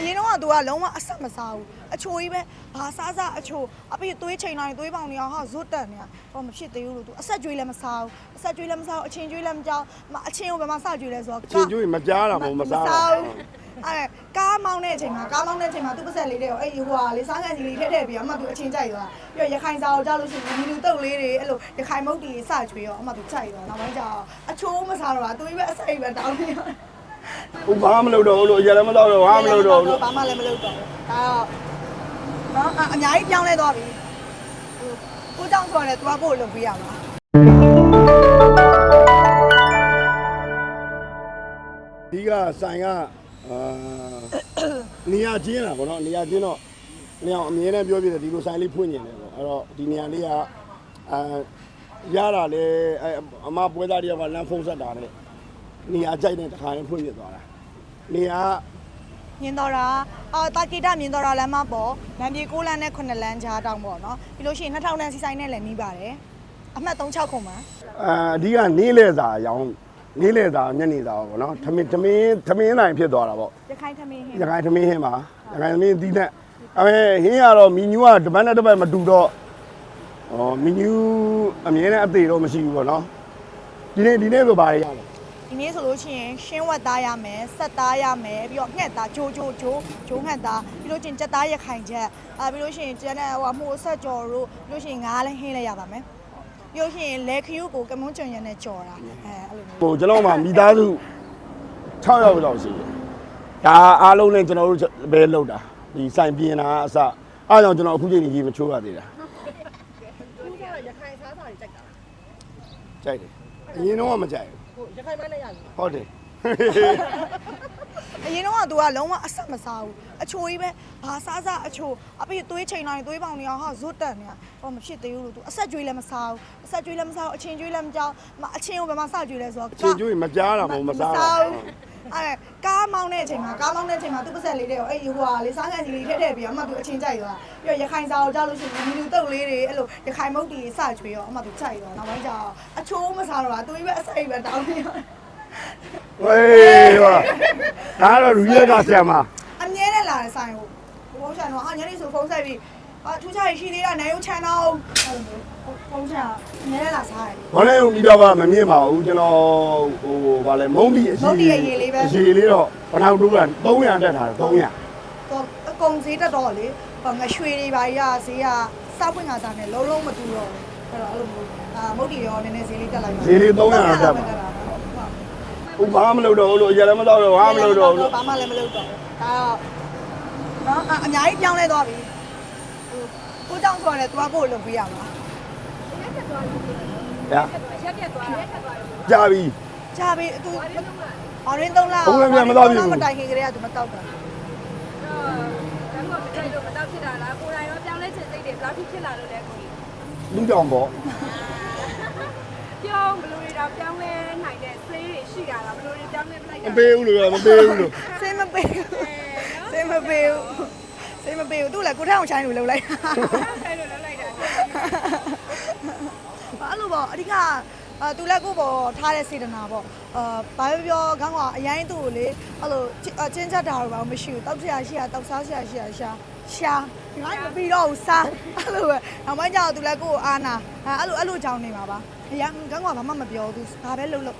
အရင်တော့ကသူကလုံးဝအဆက်မစားဘူးအချိုကြီးပဲဘာစားစားအချိုအပြည့်သွေးချိန်တိုင်းသွေးပေါင်နေအောင်ဟာဇွတ်တက်နေတာဟောမဖြစ်သေးဘူးလို့သူအဆက်ကြွေးလည်းမစားဘူးအဆက်ကြွေးလည်းမစားဘူးအချင်းကြွေးလည်းမကြောက်မအချင်းကိုဘယ်မှာစကြွေးလဲဆိုတော့အချင်းကျွေးမကြားတာမဟုတ်မစားတာဘူးအဲကားမောင်းတဲ့အချိန်မှာကားမောင်းတဲ့အချိန်မှာသူပါဆက်လေးတွေကိုအဲ့ဟိုဟာလေးစားကန်ကြီးလေးထည့်ထည့်ပြီးတော့အမှသူအချင်းကြိုက်သွားပြီးတော့ရခိုင်စာကိုကြောက်လို့ရှိရင်ဒီလူတုတ်လေးတွေအဲ့လိုရခိုင်မုတ်တီစကြွေးရောအမှသူကြိုက်သွားနောက်ပိုင်းကျတော့အချိုးမစားတော့တာသူပဲအစိတ်ပဲတောင်းနေရော ဟိုဘာမှမလုပ်တော့ဘူးလို့အရင်လည်းမတော့တော့ဘာမှမလုပ်တော့ဘူးလို့ဘာမှလည်းမလုပ်တော့ဘူးဒါတော့နော်အအများကြီးပြောင်းလဲသွားပြီဟိုကိုကြောင့်ဆိုရတယ်သူကကိုယ်လုပ်ပေးရမှာဒီကဆိုင်ကအာနေရာချင်းလာဗောနော်နေရာချင်းတော့နေအောင်အမြဲတမ်းပြောပြတယ်ဒီလိုဆိုင်လေးဖွင့်နေတယ်ပေါ့အဲ့တော့ဒီနေရာလေးကအာရတာလေအဲအမပွဲသားတွေကလမ်းဖုံးဆက်တာနဲ့ နေရာကြိုက်တဲ့တခါရင်ဖွင့်ပြသွားတာနေရာမြင်တော့တာအာတာကီတာမြင်တော့တာလမ်းမပေါ်လမ်းပြေ6လမ်းနဲ့9လမ်းကြားတောင်းပေါ့နော်ပြီးလို့ရှိရင်2000လမ်းစီဆိုင်နဲ့လည်းနီးပါတယ်အမှတ်36ခုမှာအာအဓိကနေလေစာရောင်းနေလေစာညနေစာပေါ့နော်ထမင်းထမင်းထမင်းနိုင်ဖြစ်သွားတာပေါ့ရခိုင်သမင်းဟင်းရခိုင်သမင်းဟင်းပါရခိုင်သမင်းသီးတဲ့အဲဟင်းကတော့မီနူးကတစ်ပတ်နဲ့တစ်ပတ်မတူတော့ဩမီနူးအမြဲတမ်းအသေးတော့မရှိဘူးပေါ့နော်ဒီနေ့ဒီနေ့ဆိုပါရရမယ် ဒီနေ့ဆိုလို့ရှိရင်ရှင်းဝက်သားရမယ်ဆက်သားရမယ်ပြီးတော့ငှက်သားဂျိုးဂျိုးဂျိုးဂျိုးငှက်သားပြီးလို့ရှိရင်ကြက်သားရခိုင်ချက်အာပြီးလို့ရှိရင်ကျန်တဲ့ဟိုအမှုအဆက်ကြော်တို့ပြီးလို့ရှိရင်ငါးလည်းဟင်းလည်းရပါမယ်ပြီးလို့ရှိရင်လက်ခယူကိုကမွန်းကျွံရံနဲ့ကြော်တာအဲအဲ့လိုမျိုးဟိုကျွန်တော်မှမိသားစု6ယောက်လောက်ရှိတယ်ဒါအားလုံးနဲ့ကျွန်တော်တို့ပဲလောက်တာဒီဆိုင်ပြင်တာအစအားကြောင့်ကျွန်တော်အခုချိန်ကြီးမချိုးရသေးတာသူကရခိုင်စားစာတွေကြိုက်တာကြိုက်တယ် အရင်တော့မကြိုက်ဟိုရခိုင်မလည်းရတယ်ဘူးဟုတ်တယ်အရင်တော့ကသူကလုံးဝအဆက်မစားဘူးအချိုကြီးပဲဘာစားစားအချိုအပြည့်သွေးချိန်တိုင်းသွေးပေါင်နေအောင်ဟာဇွတ်တက်နေတာဟောမဖြစ်သေးဘူးလို့သူအဆက်ကြွေးလည်းမစားဘူးအဆက်ကြွေးလည်းမစားဘူးအချင်းကြွေးလည်းမကြောက်မအချင်းကိုဘယ်မှာစကြွေးလဲဆိုတော့အချင်းကျွေးမကြားတာမဟုတ်မစားတာဘူး အဲကားမောင်းတဲ့အချိန်မှာကားမောင်းတဲ့အချိန်မှာသူပါဆက်လေးတွေကိုအဲ့ဟိုဟာလေးစားကန်ကြီးလေးထည့်ထည့်ပြီးတော့အမှသူအချင်းကြိုက်သွားပြီးတော့ရခိုင်စာကိုကြောက်လို့ရှိရင်ဒီလူတုတ်လေးတွေအဲ့လိုရခိုင်မုတ်တီစကြွေးရောအမှသူကြိုက်သွားနောက်ပိုင်းကျတော့အချိုးမစားတော့တာသူပဲအစိတ်ပဲတောင်းနေရောဝေးဟာဒါတော့လူရကဆရာမအမြဲတမ်းလာတဲ့ဆိုင်ကိုဘုံချန်တော့ဟာညနေဆိုဖုန်းဆက်ပြီးအာထူးခြားရရှိသေးတာနိုင်ဦးချန်တော့ အဲ့လိုမျိုးဖုန်းချန်အမြဲတမ်းလာစားတယ်ဘာလဲဦးပြီးတော့ကမမြင်ပါဘူးကျွန်တော်ဟိုဗာလဲမုံဒီအရှိမုံတီအရေးလေးပဲအရှိလေးတော့ပထောင်တူးတာ300တက်ထားတယ်300တော့အကုန်ဈေးတက်တော့လေဟိုငရွှေတွေပါရဈေးကစောက်ဖွင့်ခါစားနဲ့လုံးလုံးမတူတော့ဘူးအဲ့တော့အဲ့လိုမျိုးအာမုတ်တီရောနည်းနည်းဈေးလေးတက်လိုက်ပါဈေးလေး300တက်ပါဟိုဘာမှမလုပ်တော့ဘူးလို့အရင်လည်းမတော့တော့ဘာမှမလုပ်တော့ဘူးလို့ဘာမှလည်းမလုပ်တော့ဘူးဒါတော့နော်အများကြီးပြောင်းလဲသွားပြီဟိုကိုကြောင့်ဆိုရတယ်သူကကိုယ်လုပ်ပေးရမှာ ညာရက်ပြက်သွားရက်ထက်သွားတယ်ကြာပြီ ကြာပြီသူအော်ရင်းသုံးလားဘုံလည်းပြန်မတော့ဘူး မတိုင်ခင်ကလေးကသူမတောက်တာတော့ဒါမှမဟုတ်ကြိုက်လို့မတော့ဖြစ်တာလားကိုယ်တိုင်တော့ပြောင်းလဲခြင်းစိတ်တွေဘယ်လောက်ထိဖြစ်လာလို့လဲကိုကြီးလူကြောင်ပေါ့ပြောင်းဘယ်လိုတွေတော့ပြောင်းလဲနိုင်တဲ့ဆေးတွေရှိတာလားဘယ်လိုတွေပြောင်းလဲပလိုက်မတာပေးဘူးလို့မပေးဘူးလို့ စိတ်မပေးဘူး စိတ်မပေးဘူး စိတ်မပေးဘူးသူလည်းကိုထောင်ချိုင်းလို့လှုပ်လိုက်အဲ့လိုလုပ်လိုက်တာအဲ့လိုပေါ့အဓိကအာသူလည်းကိုပေါ့ထားတဲ့စေတနာပေါ့အာဘာပဲပြောခေါင်းကအရင်သူ့ကိုလေအဲ့လိုချင်းချက်တာတော့ဘာမှမရှိဘူးတောက်ဆရာရှိရတောက်စားဆရာရှိရရှာရှာဒီမိုင်းမပြီးတော့ဘူးစားအဲ့လိုပဲနောက်ပိုင်းကျတော့သူလည်းကိုကိုအားနာအဲ့လိုအဲ့လိုကြောင်းနေမှာပါအရင်ခေါင်းကဘာမှမပြောဘူးဒါပဲလှုပ်လှုပ်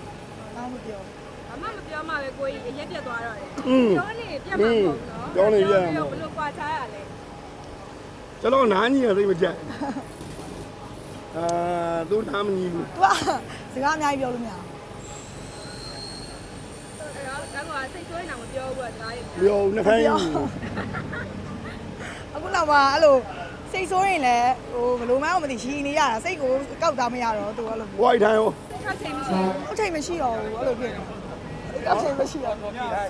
ဘာမှမပြောဘာ မှမပြောမှပဲကိုကြီးရက်ပြက်သွားတော့တယ်อืม ပြောနေပြက်မှာမဟုတ်နော်ဘယ်လိုကွာချားရလဲကျွန်တော်နားကြီးရသိမကြက်အာသူနားမကြီးဘူးသူကစကားအများကြီးပြောလို့မရဘူးအဲ့တော့ဒါကစိတ်ဆိုးနေတာမပြောဘူးကဒါရီပြောနှခိုင်းဘူးအခုနောက်မှာအဲ့လိုစိတ်ဆိုးရင်လည်းဟိုဘယ်လိုမှမသိရီနေရတာစိတ်ကိုကောက်သားမရတော့သူအဲ့လိုဝိုက်ထိုင်ရောခောက်ချိန်မရှိဘူးအချိန်မရှိတော့ဘူးအဲ့လိုဖြစ်နေ အချိန်မရှိတော့ဘူး။ဒါက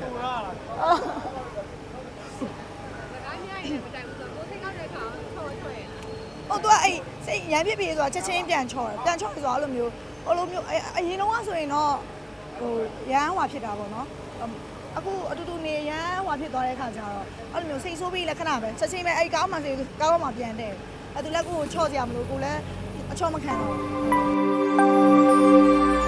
မြိုင်နေမတိုင်ဘူးဆိုတော့ကိုစိတ်ကောက်တဲ့အခါဆော့ထွက်ရလားဟိုသူကအဲ့စိတ်ရမ်းဖြစ်ဖြစ်ဆိုတာချက်ချင်းပြန်ချော်တယ်ပြန်ချော်တယ်ဆိုတာအဲ့လိုမျိုးဟိုလိုမျိုးအအရင်တော့ဆိုရင်တော့ဟိုရမ်းဟွာဖြစ်တာပေါ့နော်အခုအတူတူနေရမ်းဟွာဖြစ်သွားတဲ့ခါကျတော့အဲ့လိုမျိုးစိတ်ဆိုးပြီးလက္ခဏာပဲချက်ချင်းပဲအဲ့ကောင်းမှစိတ်ကောင်းမှပြန်တယ်အဲ့သူလည်းကိုကိုချော့စရာမလိုကိုလည်းအချော့မခံတော့ဘူး